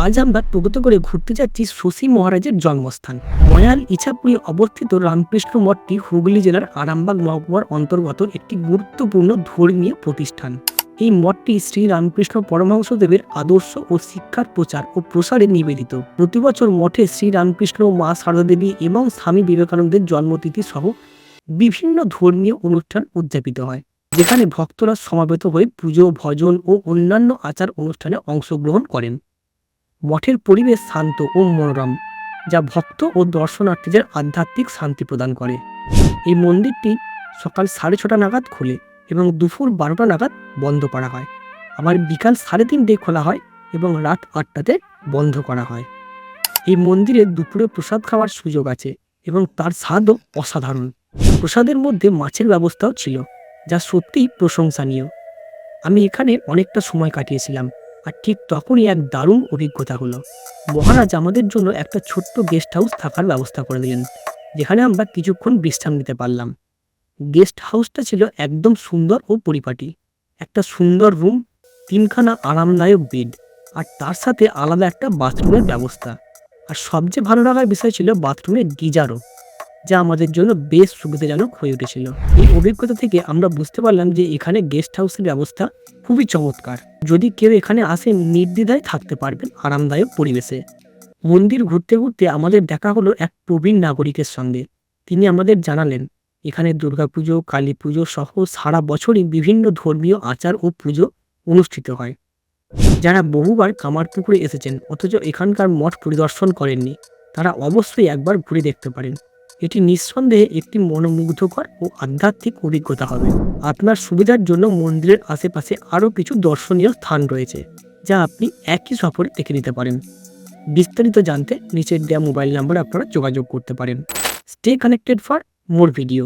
আজ আমরা প্রগত করে ঘুরতে যাচ্ছি শশী মহারাজের জন্মস্থান। ময়াল ইছাপুরে অবস্থিত রামকৃষ্ণ মঠটি হুগলি জেলার আরামবাগ মহকুমার অন্তর্গত একটি গুরুত্বপূর্ণ ধর্মীয় প্রতিষ্ঠান। এই মঠটি শ্রী রামকৃষ্ণ পরমহংসদেবের আদর্শ ও শিক্ষার প্রচার ও প্রসারে নিবেদিত। প্রতি বছর মঠে শ্রী রামকৃষ্ণ, মা সারদা দেবী এবং স্বামী বিবেকানন্দের জন্মতিথি সহ বিভিন্ন ধর্মীয় অনুষ্ঠান উদযাপিত হয়, যেখানে ভক্তরা সমাবেত হয়ে পুজো, ভজন ও অন্যান্য আচার অনুষ্ঠানে অংশগ্রহণ করেন। মঠের পরিবেশ শান্ত ও মনোরম, যা ভক্ত ও দর্শনার্থীদের আধ্যাত্মিক শান্তি প্রদান করে। এই মন্দিরটি সকাল সাড়ে ছটা নাগাদ খোলে এবং দুপুর বারোটা নাগাদ বন্ধ করা হয়। আবার বিকাল সাড়ে তিনটে খোলা হয় এবং রাত আটটাতে বন্ধ করা হয়। এই মন্দিরে দুপুরে প্রসাদ খাওয়ার সুযোগ আছে এবং তার স্বাদও অসাধারণ। প্রসাদের মধ্যে মাছের ব্যবস্থাও ছিল, যা সত্যিই প্রশংসনীয়। আমি এখানে অনেকটা সময় কাটিয়েছিলাম। আর ঠিক তখনই এক দারুণ অভিজ্ঞতা হলো। মহারাজ আমাদের জন্য একটা ছোট্ট গেস্ট হাউস থাকার ব্যবস্থা করে দিলেন, যেখানে আমরা কিছুক্ষণ বিশ্রাম নিতে পারলাম। গেস্ট হাউসটা ছিল একদম সুন্দর ও পরিপাটি। একটা সুন্দর রুম তিনখানা আরামদায়ক বেড আর তার সাথে আলাদা একটা বাথরুমের ব্যবস্থা। আর সবচেয়ে ভালো লাগার বিষয় ছিল বাথরুমের গিজারও। যা আমাদের জন্য বেশ সুবিধাজনক হয়ে উঠেছিল। এই অভিজ্ঞতা থেকে আমরা বুঝতে পারলাম যে এখানে গেস্ট হাউসের ব্যবস্থা খুবই চমৎকার। যদি কেউ এখানে আসে, নির্দ্বিধায় থাকতে পারবেন আরামদায়ক পরিবেশে। মন্দির ঘুরতে ঘুরতে আমাদের দেখা হলো এক প্রবীণ নাগরিকের সঙ্গে। তিনি আমাদের জানালেন, এখানে দুর্গাপুজো কালী পুজো সহ সারা বছরই বিভিন্ন ধর্মীয় আচার ও পুজো অনুষ্ঠিত হয়। যারা বহুবার কামারপুকুরে এসেছেন, অথচ এখানকার মঠ পরিদর্শন করেননি, তারা অবশ্যই একবার ঘুরে দেখতে পারেন। এটি নিঃসন্দেহে একটি মনোমুগ্ধকর ও আধ্যাত্মিক অভিজ্ঞতা হবে। আপনার সুবিধার জন্য মন্দিরের আশেপাশে আরও কিছু দর্শনীয় স্থান রয়েছে, যা আপনি একই সফরে দেখে নিতে পারেন। বিস্তারিত জানতে নিচের দেওয়া মোবাইল নাম্বারে আপনারা যোগাযোগ করতে পারেন। Stay connected for more video.